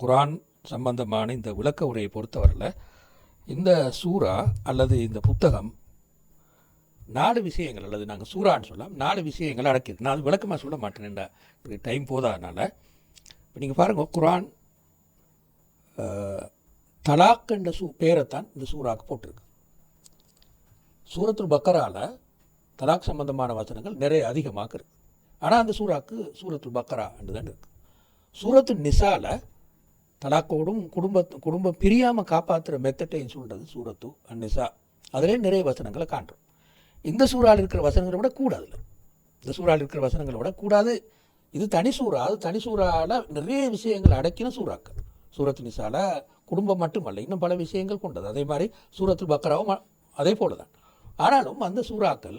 குரான் சம்பந்தமான இந்த விளக்க உரையை பொறுத்தவரையில் இந்த சூரா அல்லது இந்த புத்தகம் நாலு விஷயங்கள் அல்லது நாங்கள் சூறான்னு சொல்லலாம் நாலு விஷயங்கள் அடக்கிது நான் அது விளக்கமாக சொல்ல மாட்டேன்டா டைம் போதாதனால இப்போ நீங்கள் பாருங்கள் குரான் தலாக் என்ற சூ பேரைத்தான் இந்த சூறாக்கு போட்டிருக்கு. சூரத்துல் பக்கரால தலாக் சம்பந்தமான வசனங்கள் நிறைய அதிகமாக இருக்குது ஆனால் அந்த சூறாக்கு சூரத்துல் பக்கரா என்று தான் இருக்குது சூரத்து நிசாவில் தலாக்கோடும் குடும்ப குடும்பம் பிரியாமல் காப்பாற்றுற மெத்தட்டையும் சொல்கிறது சூரத்து அன்னிசா அதிலே நிறைய வசனங்களை காண்றோம். இந்த சூறாவில் இருக்கிற வசனங்களை விட கூடாது இந்த சூறாவில் இருக்கிற வசனங்களை விட கூடாது. இது தனி சூறா. அது தனி சூறாவில் நிறைய விஷயங்கள் அடக்கின சூறாக்கள். சூரத்து நிசால குடும்பம் மட்டுமல்ல இன்னும் பல விஷயங்கள் கொண்டது. அதே மாதிரி சூரத்து பக்கராவும் அதே போல தான் ஆனாலும் அந்த சூறாக்கள்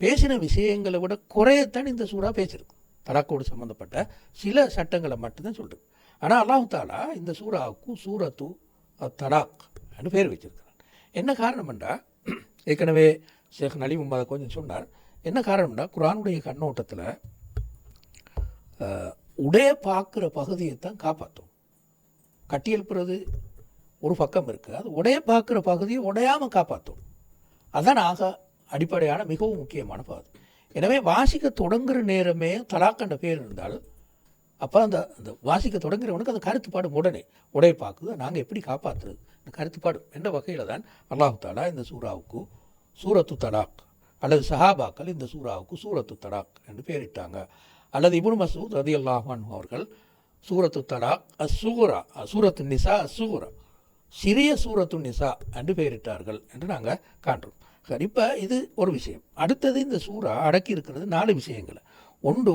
பேசின விஷயங்களை விட குறையத்தான் இந்த சூறா பேசியிருக்கு. தலாக்கோடு சம்மந்தப்பட்ட சில சட்டங்களை மட்டும்தான் சொல்கிறது ஆனால் அல்லாஹ் தாலா இந்த சூறாவுக்கு சூரத்து தடாக் என்று பேர் வச்சிருக்கிறார் என்ன காரணம்டா ஏற்கனவே ஷேக் நலி மும்பாத கொஞ்சம் சொன்னார். என்ன காரணம்னா குரானுடைய கண்ணோட்டத்தில் உடைய பார்க்குற பகுதியை தான் காப்பாற்றும். கட்டி எழுப்புறது ஒரு பக்கம் இருக்குது அது உடைய பார்க்குற பகுதியை உடையாமல் காப்பாற்றும். அதான் ஆக அடிப்படையான மிகவும் முக்கியமான பகுதி. எனவே வாசிக்க தொடங்குற நேரமே தலாக்கண்ட பேர் இருந்தால் அப்போ அந்த அந்த வாசிக்க தொடங்குறவனுக்கு அந்த கருத்துப்பாடும் உடனே உடைய பார்க்குது நாங்கள் எப்படி காப்பாற்றுறது இந்த கருத்துப்பாடு என்ற வகையில் தான் அல்லாஹு தாலா இந்த சூறாவுக்கு சூரத்து தடாக் அல்லது சஹாபாக்கள் இந்த சூறாவுக்கு சூரத்து தடாக் என்று பெயரிட்டாங்க. அல்லது இபுன் மசூத் ரதி அல்லாஹான் அவர்கள் சூரத்து தடாக் அசூரா சூரத்து நிசா அசூரா சிறிய சூரத்து நிசா என்று பெயரிட்டார்கள் என்று நாங்கள் காண்றோம். சரி இப்போ இது ஒரு விஷயம். அடுத்தது இந்த சூறா அடக்கி இருக்கிறது நாலு விஷயங்களை. ஒன்று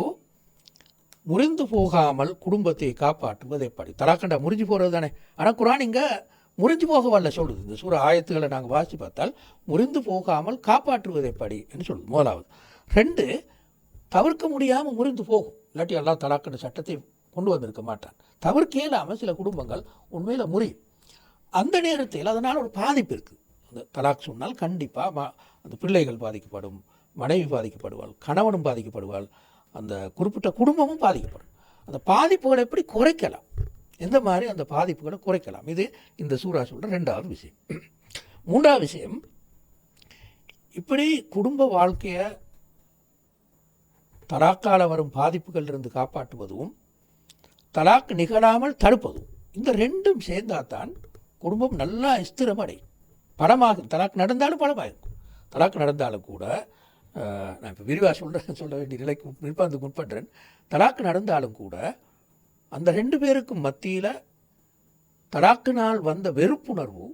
முறிந்து போகாமல் குடும்பத்தை காப்பாற்றுவது எப்படி? தலாக்கண்டா முறிஞ்சு போகிறது தானே. ஆனால் குரான் இங்கே முறிஞ்சு போக வரல சொல்லுது. இந்த சூற ஆயத்துக்களை நாங்கள் வாசி பார்த்தால் முறிந்து போகாமல் காப்பாற்றுவது எப்படி என்று சொல்லுது. முதலாவது. ரெண்டு தவிர்க்க முடியாமல் முறிந்து போகும். இல்லாட்டி எல்லாம் தலாக்கண்ட சட்டத்தை கொண்டு வந்திருக்க மாட்டான். தவிர்க்க இல்லாமல் சில குடும்பங்கள் உண்மையில் முறியும். அந்த நேரத்தில் அதனால் ஒரு பாதிப்பு இருக்குது அந்த தலாக் சொன்னால் கண்டிப்பாக அந்த பிள்ளைகள் பாதிக்கப்படும் மனைவி பாதிக்கப்படுவாள் கணவனும் பாதிக்கப்படுவாள். அந்த குறிப்பிட்ட குடும்பமும் பாதிக்கப்படும். அந்த பாதிப்புகளை எப்படி குறைக்கலாம்? எந்த மாதிரி அந்த பாதிப்புகளை குறைக்கலாம்? இது இந்த சூறா சொல்கிற ரெண்டாவது விஷயம். மூன்றாவது விஷயம் இப்படி குடும்ப வாழ்க்கையை தலாக்கால வரும் பாதிப்புகள் இருந்து காப்பாற்றுவதும் தலாக் நிகழாமல் தடுப்பதும் இந்த ரெண்டும் சேர்ந்தாதான் குடும்பம் நல்லா ஸ்திரமடையும். படமாகும் தலாக் நடந்தாலும் படமாகும் தலாக் நடந்தாலும் கூட நான் இப்போ விரிவாக சொல்கிறேன் சொல்ல வேண்டிய நிலைக்கு நிர்பந்தம் முற்படுறேன். தலாக்கு நடந்தாலும் கூட அந்த ரெண்டு பேருக்கும் மத்தியில் தலாக்கினால் வந்த வெறுப்புணர்வு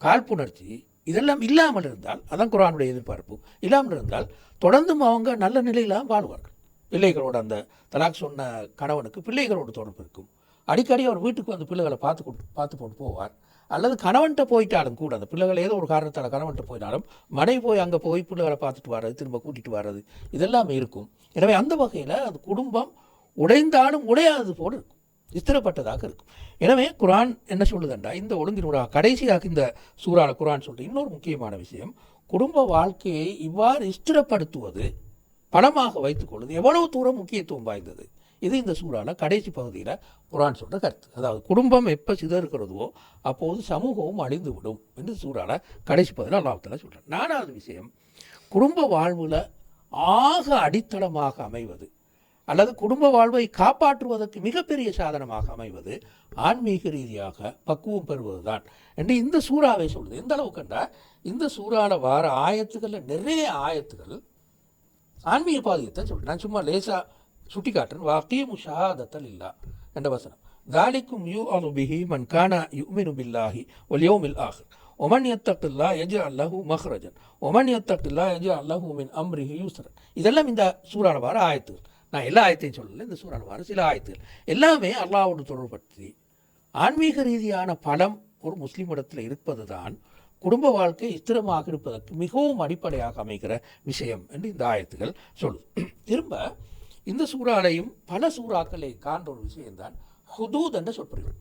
காழ்ப்புணர்ச்சி இதெல்லாம் இல்லாமல் இருந்தால் அதான் குரானுடைய எதிர்பார்ப்பு இல்லாமல் இருந்தால் தொடர்ந்தும் அவங்க நல்ல நிலையிலாம் வாழ்வார்கள். பிள்ளைகளோட அந்த தலாக் சொன்ன கணவனுக்கு பிள்ளைகளோட தொடர்பு இருக்கும். அடிக்கடி அவர் வீட்டுக்கு வந்து பிள்ளைகளை பார்த்து கொண்டு பார்த்து போட்டு போவார். அல்லது கணவன்கிட்ட போயிட்டாலும் கூட அந்த பிள்ளைகள் ஏதோ ஒரு காரணத்தால் கணவன்கிட்ட போயிட்டாலும் மனை போய் அங்கே போய் பிள்ளைகளை பார்த்துட்டு வர்றது திரும்ப கூட்டிகிட்டு வர்றது இதெல்லாம் இருக்கும். எனவே அந்த வகையில் அந்த குடும்பம் உடைந்தாலும் உடையாதது போல் இருக்கும். ஸ்திரப்பட்டதாக இருக்கும். எனவே குரான் என்ன சொல்லுதுண்டா இந்த ஒழுங்கினூடாக கடைசியாக இந்த சூறால குரான் சொல்கிற இன்னொரு முக்கியமான விஷயம் குடும்ப வாழ்க்கையை இவ்வாறு ஸ்திரப்படுத்துவது பணமாக வைத்துக்கொள்வது எவ்வளவு தூரம் முக்கியத்துவம் வாய்ந்தது? இது இந்த சூறான கடைசி பகுதியில் குரான் சொல்கிற கருத்து. அதாவது குடும்பம் எப்போ சிதறுக்கிறதுவோ அப்போது சமூகமும் அழிந்து விடும் என்று சூறான கடைசி பகுதியில் அல்லாஹத்தில் சொல்கிறேன் நாலாவது விஷயம் குடும்ப வாழ்வில் ஆக அடித்தளமாக அமைவது அல்லது குடும்ப வாழ்வை காப்பாற்றுவதற்கு மிகப்பெரிய சாதனமாக அமைவது ஆன்மீக ரீதியாக பக்குவம் பெறுவதுதான் என்று இந்த சூறாவை சொல்லுது. எந்த அளவுக்கு கண்டா இந்த சூறாவில் வார ஆயத்துகளில் நிறைய ஆயத்துகள் ஆன்மீக பாதியத்தை சொல்கிறேன் நான் சும்மா லேசாக சுட்டி வாக்கியம் ஷஹாதத்தல் இல்லா என்ற வசனம். தாலிக்கும் யூ அனுபிஹி மன் கானா யுமினு பில்லாஹி ஒல் யோமில் ஆஹிர் ஒமன் யத்தக்கில்லா எஜ அல்லஹு மஹ்ரஜன் ஒமன் யத்தக்கில்லா எஜ அல்லஹு மின் அம்ரிஹி யூசரன் இதெல்லாம் இந்த சூறான வார ஆயத்துகள் நான் எல்லா ஆயத்தையும் சொல்லலை இந்த சூறான வார சில ஆயத்துகள் எல்லாமே அல்லாவோடு தொடர்படுத்தி ஆன்மீக ரீதியான பலம் ஒரு முஸ்லீம் இடத்துல இருப்பது தான் குடும்ப வாழ்க்கை ஸ்திரமாக இருப்பதற்கு மிகவும் அடிப்படையாக அமைகிற விஷயம் என்று இந்த ஆயத்துகள் சொல்லுது திரும்ப இந்த சூறாலையும் பல சூறாக்களை காண்ற ஒரு விஷயம்தான் ஹுதூத் என்ற சொற்பொழிவு.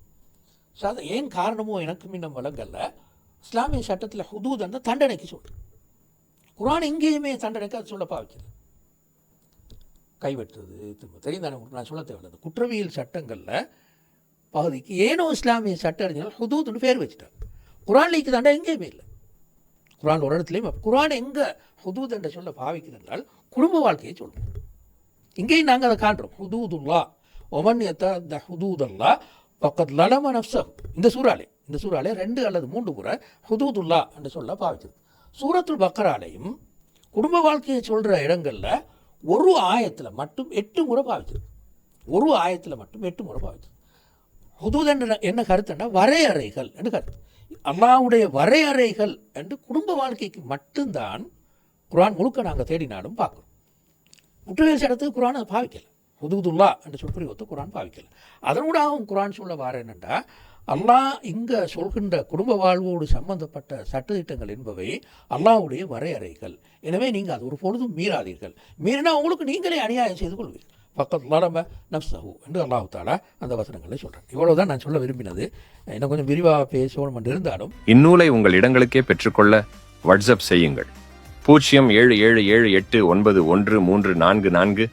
ஸோ ஏன் காரணமோ எனக்கும் இன்னும் வழங்கல்ல இஸ்லாமிய சட்டத்தில் ஹுதூத் என்ற தண்டனைக்கு சொல்கிறேன் குரான் எங்கேயுமே தண்டனைக்கு அது சொல்ல பாவிக்கல கைவெட்டுறது திரும்ப தெரிந்தானே நான் சொல்ல தேவையில்லை. குற்றவியல் சட்டங்களில் பகுதிக்கு ஏனோ இஸ்லாமிய சட்ட அறிஞர்கள் ஹுதூத்னு பேர் வச்சுட்டாங்க. குரான் லீக்கு எங்கேயுமே இல்லை. குரான் ஒரு இடத்துலையும் குரான் எங்கே ஹுதூத் என்ற சொல்ல பாவிக்கிறதால் என்றால் குடும்ப வாழ்க்கையை சொல்லும். இங்கேயும் நாங்கள் அதை காண்றோம். ஹுதூதுல்லா. ஒமன் த ஹுதூதல்லா பக்கத் லலம நப்சஹ் இந்த சூறாலே இந்த சூறாலே ரெண்டு அல்லது மூன்று முறை ஹுதூதுல்லா என்று சொல்ல பாவிச்சது சூரத்துல் பக்கராலையும் குடும்ப வாழ்க்கையை சொல்கிற இடங்களில் ஒரு ஆயத்தில் மட்டும் எட்டு முறை பாவிச்சது ஒரு ஆயத்தில் மட்டும் எட்டு முறை பாவிச்சது ஹுதூத் என்ற என்ன கருத்துன்னா வரையறைகள் என்று கருத்து. அல்லாவுடைய வரையறைகள் என்று குடும்ப வாழ்க்கைக்கு மட்டும்தான் குரான் முழுக்க நாங்கள் தேடினாலும் பார்க்குறோம். குற்றவியல் சட்டத்துக்கு குரான் அதை பாவிக்கலை. ஹுதூதுல்லா என்று சொல் குரான் பாவிக்கல. அதனூடாகவும் குரான் சொல்ல வார என்னென்னா அல்லாஹ் இங்கே சொல்கின்ற குடும்ப வாழ்வோடு சம்பந்தப்பட்ட சட்டத்திட்டங்கள் என்பவை அல்லாஹ்வுடைய வரையறைகள். எனவே நீங்கள் அது ஒரு பொழுதும் மீறாதீர்கள். மீறினா உங்களுக்கு நீங்களே அநியாயம் செய்து கொள்வீர்கள். பக்கத்து நம்ம நப்சஹூ என்று அல்லாஹ் தாலா அந்த வசனங்களை சொல்கிறேன் இவ்வளோ தான் நான் சொல்ல விரும்பினது. இன்னும் கொஞ்சம் விரிவாக பேசணும் என்று இருந்தாலும் இந்நூலை உங்கள் இடங்களுக்கே பெற்றுக்கொள்ள வாட்ஸ்அப் செய்யுங்கள். பூஜ்ஜியம் ஏழு ஏழு ஏழு எட்டு ஒன்பது ஒன்று மூன்று நான்கு நான்கு